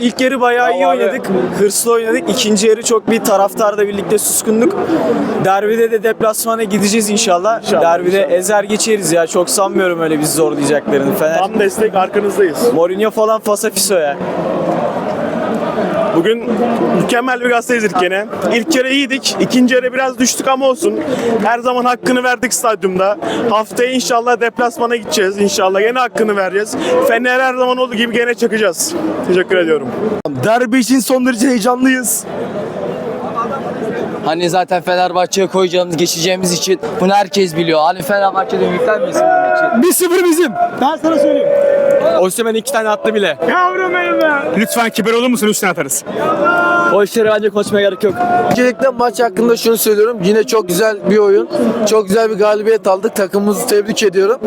İlk yarı bayağı iyi oynadık. Hırslı oynadık. İkinci yarı çok bir taraftarla birlikte suskunduk. Derbide de deplasmana gideceğiz inşallah. Derbide ezer geçeriz ya. Çok sanmıyorum öyle bizi zorlayacaklarını. Fener. Tam destek arkanızdayız. Mourinho falan fasafiso ya. Bugün mükemmel bir gazeteyiz ilk gene. İlk yarı iyiydik. ikinci yarı biraz düştük ama olsun. Her zaman hakkını verdik stadyumda. Haftaya inşallah deplasmana gideceğiz. İnşallah gene hakkını vereceğiz. Fener her zaman olduğu gibi gene çakacağız. Teşekkür ediyorum. Derbi için son derece heyecanlıyız. Hani zaten Fenerbahçe'ye koyacağımız, geçeceğimiz için bunu herkes biliyor. Hani Fenerbahçe'de yüklenmesin bunun için. 1-0 bizim. Ben sana söyleyeyim. Osimhen iki tane attı bile. Lütfen kibar olur musun? Üstüne atarız. O işlere bence konuşmaya gerek yok. Öncelikle maç hakkında şunu söylüyorum. Yine çok güzel bir oyun. Çok güzel bir galibiyet aldık. Takımımızı tebrik ediyorum.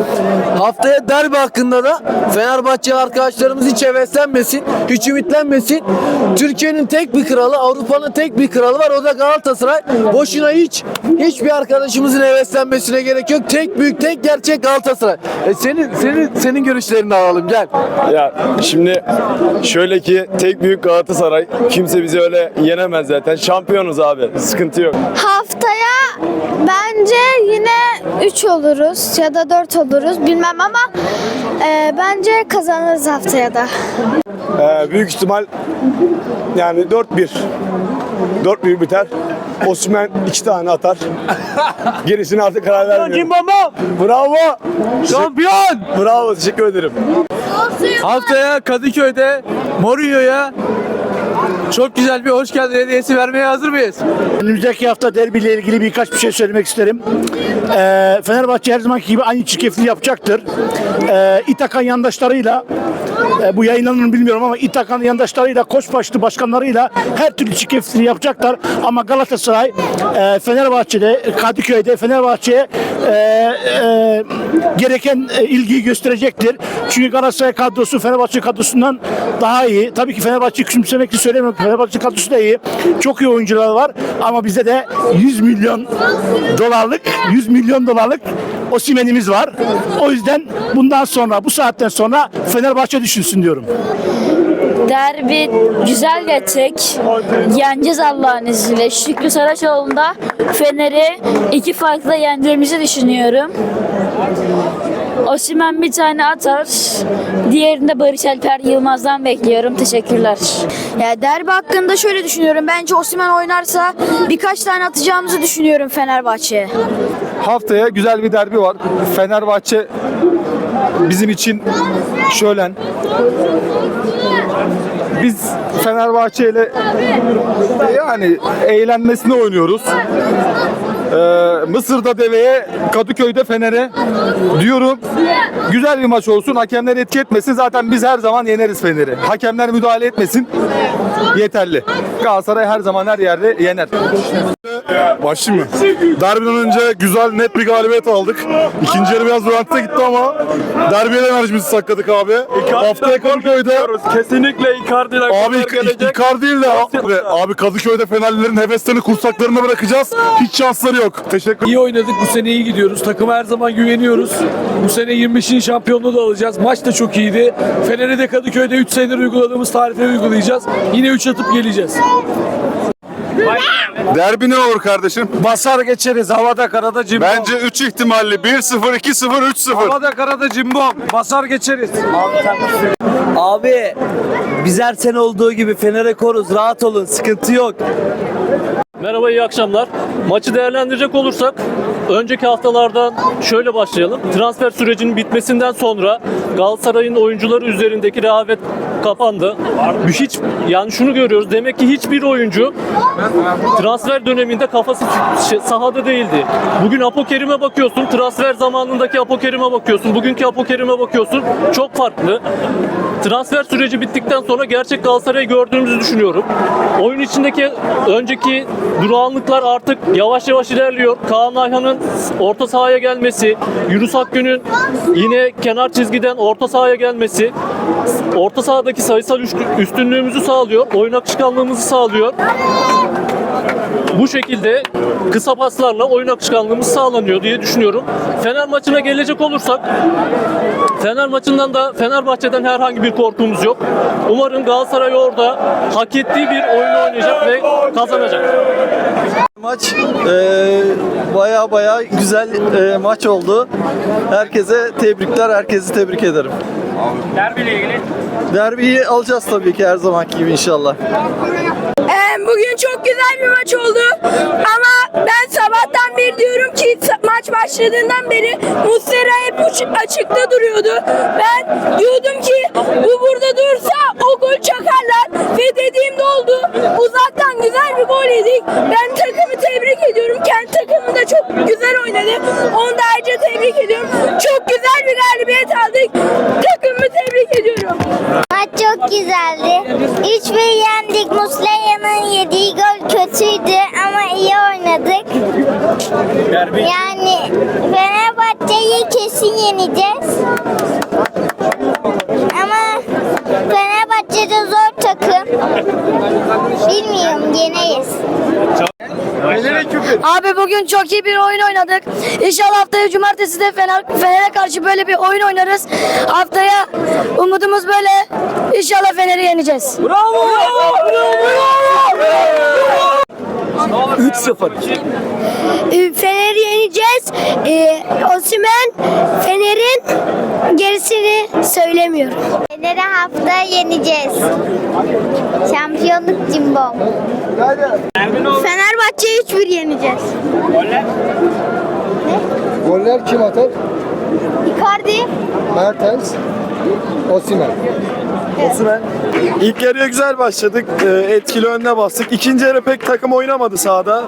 Haftaya derbi hakkında da Fenerbahçe arkadaşlarımız hiç heveslenmesin, hiç ümitlenmesin. Türkiye'nin tek bir kralı, Avrupa'nın tek bir kralı var. O da Galatasaray. Boşuna hiç hiçbir arkadaşımızın heveslenmesine gerek yok. Tek büyük, tek gerçek Galatasaray. E senin senin senin görüşlerini alalım gel. Ya şimdi şöyle ki tek büyük Galatasaray kimse bizi öyle yenemez zaten. Şampiyonuz abi. Sıkıntı yok. Haftaya bence yine 3 oluruz ya da 4 oluruz bilmem ama e, bence kazanırız haftaya da. Ee, büyük ihtimal yani 4-1. 4-1 biter. Osman iki tane atar. Gerisine artık karar vermiyorum. Bravo. Şampiyon! Bravo. Teşekkür ederim. Haftaya Kadıköy'de Mourinho'ya çok güzel bir hoş geldin hediyesi vermeye hazır mıyız? Önümüzdeki hafta derbiyle ilgili birkaç bir şey söylemek isterim. Ee, Fenerbahçe her zamanki gibi aynı çirkefliği yapacaktır. Ee, İtakan yandaşlarıyla e, bu yayınlanır mı bilmiyorum ama İtakan yandaşlarıyla, koçbaşlı başkanlarıyla her türlü çirkefliği yapacaklar. Ama Galatasaray e, Fenerbahçe'de, Kadıköy'de Fenerbahçe'ye e, e, gereken e, ilgiyi gösterecektir. Çünkü Galatasaray kadrosu Fenerbahçe kadrosundan daha iyi. Tabii ki Fenerbahçe küçümsemek için söylemiyorum. Fenerbahçe kadrosu da iyi. Çok iyi oyuncular var ama bizde de 100 milyon dolarlık 100 milyon dolarlık Osimhen'imiz var. O yüzden bundan sonra bu saatten sonra Fenerbahçe düşünsün diyorum. Derbi güzel geçecek. Yeneceğiz Allah'ın izniyle. Şükrü Saraçoğlu'nda Fener'i iki farklı yeneceğimizi düşünüyorum. Osimhen bir tane atar. Diğerinde Barış Alper Yılmaz'dan bekliyorum. Teşekkürler. Ya derbi hakkında şöyle düşünüyorum. Bence Osimhen oynarsa birkaç tane atacağımızı düşünüyorum Fenerbahçe'ye. Haftaya güzel bir derbi var. Fenerbahçe bizim için şölen. Biz Fenerbahçe ile yani eğlenmesine oynuyoruz. Ee, Mısır'da deveye, Kadıköy'de Fener'e diyorum. Güzel bir maç olsun. Hakemler etki etmesin. Zaten biz her zaman yeneriz Fener'i. Hakemler müdahale etmesin. Yeterli. Galatasaray her zaman her yerde yener. Başlayayım mı? Derbiden önce güzel net bir galibiyet aldık. İkinci yarı biraz rölantıda gitti ama derbiye de enerjimizi sakladık abi. Haftaya Kadıköy'de Kesinlikle Icardi ile Abi İk- değil de abi, abi Kadıköy'de Fenerlilerin heveslerini kursaklarına bırakacağız. Hiç şansları yok. Teşekkür İyi oynadık. Bu sene iyi gidiyoruz. Takıma her zaman güveniyoruz. Bu sene 25. şampiyonluğu da alacağız. Maç da çok iyiydi. Fener'i de Kadıköy'de 3 senedir uyguladığımız tarife uygulayacağız. Yine 3 atıp geleceğiz. Derbi ne olur kardeşim? Basar geçeriz. Havada karada cimbom. Bence 3 ihtimalli. 1-0, 2-0, 3-0. Havada karada cimbom. Basar geçeriz. Abi biz her sene olduğu gibi Fener'e koruz. Rahat olun. Sıkıntı yok. Merhaba iyi akşamlar. Maçı değerlendirecek olursak önceki haftalardan şöyle başlayalım. Transfer sürecinin bitmesinden sonra Galatasaray'ın oyuncuları üzerindeki rehavet kapandı. Hiç yani şunu görüyoruz. Demek ki hiçbir oyuncu transfer döneminde kafası sahada değildi. Bugün Apokerim'e bakıyorsun. Transfer zamanındaki Apokerim'e bakıyorsun. Bugünkü Apokerim'e bakıyorsun. Çok farklı. Transfer süreci bittikten sonra gerçek Galatasaray'ı gördüğümüzü düşünüyorum. Oyun içindeki önceki durağanlıklar artık yavaş yavaş ilerliyor. Kaan Ayhan'ın orta sahaya gelmesi, Yunus Akgün'ün yine kenar çizgiden orta sahaya gelmesi, orta sahadaki sayısal üstü- üstünlüğümüzü sağlıyor, oyun akışkanlığımızı sağlıyor. Bu şekilde kısa paslarla oyun akışkanlığımız sağlanıyor diye düşünüyorum. Fener maçına gelecek olursak Fener maçından da Fenerbahçe'den herhangi bir korkumuz yok. Umarım Galatasaray orada hak ettiği bir oyunu oynayacak ve kazanacak. Maç baya baya güzel e, maç oldu. Herkese tebrikler, herkesi tebrik ederim. Derbiyle ilgili? Derbiyi alacağız tabii ki her zamanki gibi inşallah. Bugün çok güzel bir maç oldu. Ama ben sabahtan beri diyorum ki maç başladığından beri Muslera hep açıkta duruyordu. Ben diyordum ki bu burada dursa o gol çakarlar. Ve dediğim de oldu. Uzaktan güzel bir gol yedik. Ben takımı tebrik ediyorum. Kendi takımı da çok güzel oynadı. Onu da ayrıca tebrik ediyorum. Çok güzel bir galibiyet aldık. Maç çok güzeldi. 3-1 yendik. Muslera'nın yediği gol kötüydü ama iyi oynadık. Yani Fenerbahçe'yi kesin yeneceğiz. Bugün çok iyi bir oyun oynadık. İnşallah haftaya cumartesi de Fener, Fener'e karşı böyle bir oyun oynarız. Haftaya umudumuz böyle. İnşallah Fener'i yeneceğiz. 3-0. Yeneceğiz. Ee, Osimhen Fener'in gerisini söylemiyorum. Fener'i haftaya yeneceğiz. Şampiyonluk cimbom. Fenerbahçe'yi 3-1 yeneceğiz. Goller kim atar? Icardi. Mertens, Osimhen. İlk yarıya güzel başladık. Ee, Etkili önüne bastık. İkinci yarı pek takım oynamadı sahada.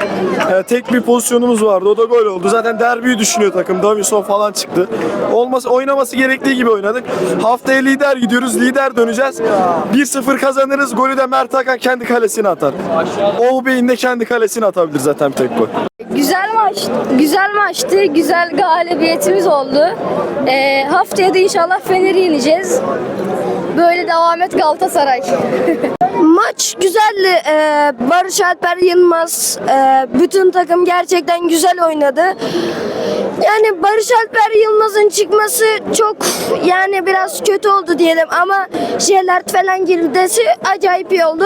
Ee, Tek bir pozisyonumuz vardı. O da gol oldu. Zaten derbiyi düşünüyor takım. Davinson falan çıktı. Olması, oynaması gerektiği gibi oynadık. Haftaya lider gidiyoruz. Lider döneceğiz. 1-0 kazanırız. Golü de Mert Hakan kendi kalesine atar. Oğuzbey'in de kendi kalesine atabilir zaten bir tek gol. Güzel maç, güzel maçtı. Güzel galibiyetimiz oldu. Ee, haftaya da inşallah Fener'i yeneceğiz. Böyle devam et Galatasaray. Maç güzeldi. Ee, Barış Alper Yılmaz, e, bütün takım gerçekten güzel oynadı. Yani Barış Alper Yılmaz'ın çıkması çok yani biraz kötü oldu diyelim ama Jelert falan girdisi acayip iyi oldu.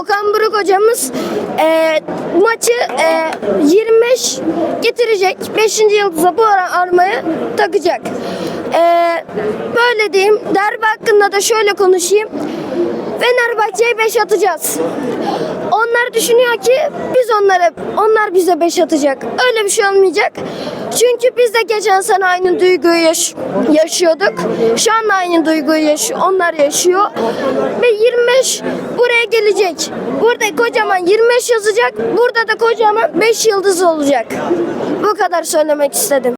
Okan Buruk hocamız e, maçı e, 25 getirecek. 5. yıldıza bu armayı takacak. E, böyle diyeyim. Derbi hakkında da şöyle konuşayım. Fenerbahçe'ye 5 atacağız. Onlar düşünüyor ki biz onlara onlar bize 5 atacak. Öyle bir şey olmayacak. Çünkü biz de geçen sene aynı duyguyu yaş- yaşıyorduk. Şu anda aynı duyguyu yaşıyor. Onlar yaşıyor. Ve 25 buraya gelecek. Burada kocaman 25 yazacak. Burada da kocaman 5 yıldız olacak. Bu kadar söylemek istedim.